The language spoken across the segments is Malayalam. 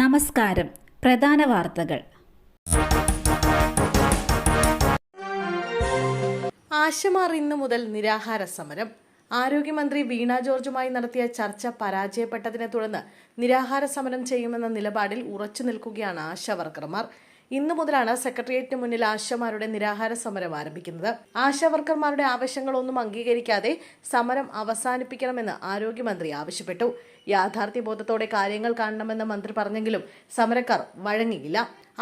നമസ്കാരം. പ്രധാന വാർത്തകൾ. ആശമാർ ഇന്നു മുതൽ നിരാഹാര സമരം. ആരോഗ്യമന്ത്രി വീണ ജോർജുമായി നടത്തിയ ചർച്ച പരാജയപ്പെട്ടതിനെ തുടർന്ന് നിരാഹാര സമരം ചെയ്യുമെന്ന നിലപാടിൽ ഉറച്ചു നിൽക്കുകയാണ് ആശാവർക്കർമാർ ഇന്നു മുതലാണ് സെക്രട്ടേറിയറ്റിന് മുന്നിൽ ആശമാരുടെ നിരാഹാര സമരം ആരംഭിക്കുന്നത്. ആശാവർക്കർമാരുടെ ആവശ്യങ്ങളൊന്നും അംഗീകരിക്കാതെ സമരം അവസാനിപ്പിക്കണമെന്ന് ആരോഗ്യമന്ത്രി ആവശ്യപ്പെട്ടു. യാഥാർത്ഥ്യബോധത്തോടെ കാര്യങ്ങൾ കാണണമെന്ന് മന്ത്രി പറഞ്ഞെങ്കിലും സമരക്കാർ വഴങ്ങിയില്ല.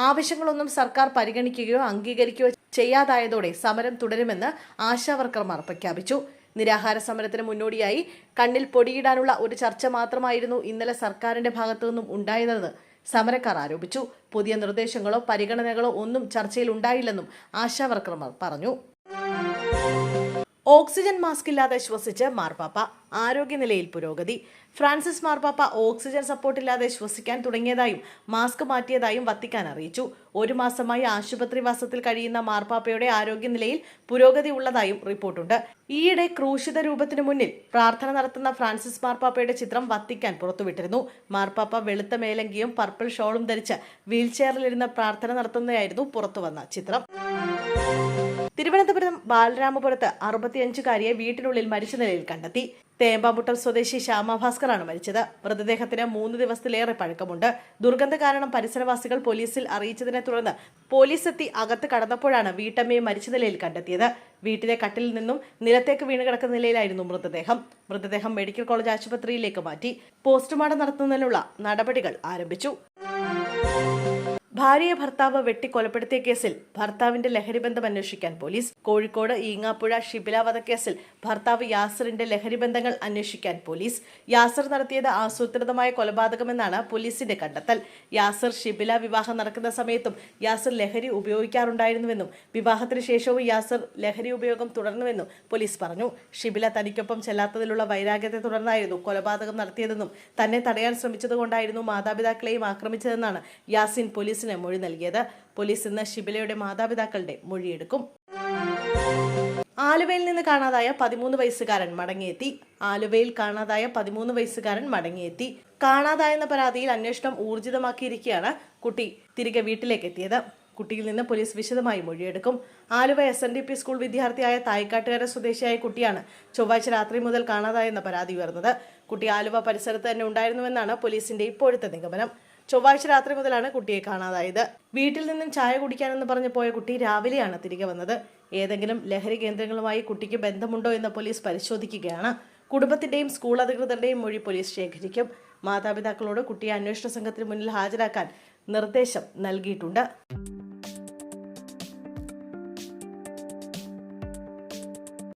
ആവശ്യങ്ങളൊന്നും സർക്കാർ പരിഗണിക്കുകയോ അംഗീകരിക്കുകയോ ചെയ്യാതായതോടെ സമരം തുടരുമെന്ന് ആശാവർക്കർമാർ പ്രഖ്യാപിച്ചു. നിരാഹാര സമരത്തിന് മുന്നോടിയായി കണ്ണിൽ പൊടിയിടാനുള്ള ഒരു ചർച്ച മാത്രമായിരുന്നു ഇന്നലെ സർക്കാരിന്റെ ഭാഗത്തു നിന്നും ഉണ്ടായതെന്ന് സമരക്കാർ ആരോപിച്ചു. പുതിയ നിർദ്ദേശങ്ങളോ പരിഗണനകളോ ഒന്നും ചർച്ചയിൽ ഉണ്ടായില്ലെന്നും ആശാവർക്കർമാർ പറഞ്ഞു. ഓക്സിജൻ മാസ്ക് ഇല്ലാതെ ശ്വസിച്ച് മാർപ്പാപ്പ. ആരോഗ്യനിലയിൽ പുരോഗതി. ഫ്രാൻസിസ് മാർപ്പാപ്പ ഓക്സിജൻ സപ്പോർട്ട് ഇല്ലാതെ ശ്വസിക്കാൻ തുടങ്ങിയതായും മാസ്ക് മാറ്റിയതായും വത്തിക്കാൻ അറിയിച്ചു. ഒരു മാസമായി ആശുപത്രിവാസത്തിൽ കഴിയുന്ന മാർപ്പാപ്പയുടെ ആരോഗ്യനിലയിൽ പുരോഗതി ഉള്ളതായും റിപ്പോർട്ടുണ്ട്. ഈയിടെ ക്രൂശിത രൂപത്തിനു മുന്നിൽ പ്രാർത്ഥന നടത്തുന്ന ഫ്രാൻസിസ് മാർപ്പാപ്പയുടെ ചിത്രം വത്തിക്കാൻ പുറത്തുവിട്ടിരുന്നു. മാർപ്പാപ്പ വെളുത്ത മേലങ്കിയും പർപ്പിൾ ഷോളും ധരിച്ച് വീൽചെയറിലിരുന്ന് പ്രാർത്ഥന നടത്തുന്നതായിരുന്നു പുറത്തുവന്ന ചിത്രം. തിരുവനന്തപുരം ബാലരാമപുരത്ത് അറുപത്തിയഞ്ചുകാരിയെ വീട്ടിനുള്ളിൽ മരിച്ച നിലയിൽ കണ്ടെത്തി. തേമ്പാമുട്ടം സ്വദേശി ശ്യാമഭാസ്കറാണ് മരിച്ചത്. മൃതദേഹത്തിന് മൂന്ന് ദിവസത്തിലേറെ പഴക്കമുണ്ട്. ദുർഗന്ധ കാരണം പരിസരവാസികൾ പോലീസിൽ അറിയിച്ചതിനെ തുടർന്ന് പോലീസ് എത്തി അകത്ത് കടന്നപ്പോഴാണ് വീട്ടമ്മയെ മരിച്ച നിലയിൽ കണ്ടെത്തിയത്. വീട്ടിലെ കട്ടിലിൽ നിന്നും നിലത്തേക്ക് വീണ് കിടക്കുന്ന നിലയിലായിരുന്നു മൃതദേഹം. മൃതദേഹം മെഡിക്കൽ കോളേജ് ആശുപത്രിയിലേക്ക് മാറ്റി. പോസ്റ്റ്മോർട്ടം നടത്തുന്നതിനുള്ള നടപടികൾ ആരംഭിച്ചു. ഭാര്യയെ ഭർത്താവ് വെട്ടിക്കൊലപ്പെടുത്തിയ കേസിൽ ഭർത്താവിന്റെ ലഹരിബന്ധം അന്വേഷിക്കാൻ പോലീസ്. കോഴിക്കോട് ഈങ്ങാപ്പുഴ ഷിബില വധക്കേസിൽ ഭർത്താവ് യാസറിന്റെ ലഹരി ബന്ധങ്ങൾ അന്വേഷിക്കാൻ പോലീസ്. യാസർ നടത്തിയത് ആസൂത്രിതമായ കൊലപാതകമെന്നാണ് പോലീസിന്റെ കണ്ടെത്തൽ. യാസർ ഷിബില വിവാഹം നടക്കുന്ന സമയത്തും യാസർ ലഹരി ഉപയോഗിക്കാറുണ്ടായിരുന്നുവെന്നും വിവാഹത്തിന് ശേഷവും യാസർ ലഹരി ഉപയോഗം തുടർന്നുവെന്നും പോലീസ് പറഞ്ഞു. ഷിബില തനിക്കൊപ്പം ചെല്ലാത്തതിലുള്ള വൈരാഗ്യത്തെ തുടർന്നായിരുന്നു കൊലപാതകം നടത്തിയതെന്നും തന്നെ തടയാൻ ശ്രമിച്ചതുകൊണ്ടായിരുന്നു മാതാപിതാക്കളെയും ആക്രമിച്ചതെന്നാണ് യാസിൻ പോലീസിന് മൊഴി നൽകിയത്. പോലീസ് ഇന്ന് ഷിബിലയുടെ മാതാപിതാക്കളുടെ മൊഴിയെടുക്കും. ആലുവയിൽ നിന്ന് കാണാതായ പതിമൂന്ന് വയസ്സുകാരൻ മടങ്ങിയെത്തി. ആലുവയിൽ കാണാതായ പതിമൂന്ന് വയസ്സുകാരൻ മടങ്ങിയെത്തി. കാണാതായെന്ന പരാതിയിൽ അന്വേഷണം ഊർജിതമാക്കിയിരിക്കുകയാണ് കുട്ടി. തിരികെ വീട്ടിലേക്ക് എത്തിയത്. കുട്ടിയിൽ നിന്ന് പോലീസ് വിശദമായി മൊഴിയെടുക്കും. Aluva S N D P school വിദ്യാർത്ഥിയായ തായ്ക്കാട്ടുകര സ്വദേശിയായ കുട്ടിയാണ് ചൊവ്വാഴ്ച രാത്രി മുതൽ കാണാതായെന്ന പരാതി ഉയർന്നത്. കുട്ടി ആലുവ പരിസരത്ത് തന്നെ ഉണ്ടായിരുന്നുവെന്നാണ് പോലീസിന്റെ ഇപ്പോഴത്തെ നിഗമനം. ചൊവ്വാഴ്ച രാത്രി മുതലാണ് കുട്ടിയെ കാണാതായത്. വീട്ടിൽ നിന്നും ചായ കുടിക്കാനെന്ന് പറഞ്ഞ് പോയ കുട്ടി രാവിലെയാണ് തിരികെ വന്നത്. ഏതെങ്കിലും ലഹരി കേന്ദ്രങ്ങളുമായി കുട്ടിക്ക് ബന്ധമുണ്ടോ എന്ന് പോലീസ് പരിശോധിക്കുകയാണ്. കുടുംബത്തിന്റെയും സ്കൂൾ അധികൃതരുടെയും മൊഴി പോലീസ് ശേഖരിക്കും. മാതാപിതാക്കളോട് കുട്ടിയെ അന്വേഷണ സംഘത്തിന് മുന്നിൽ ഹാജരാക്കാൻ നിർദ്ദേശം നൽകിയിട്ടുണ്ട്.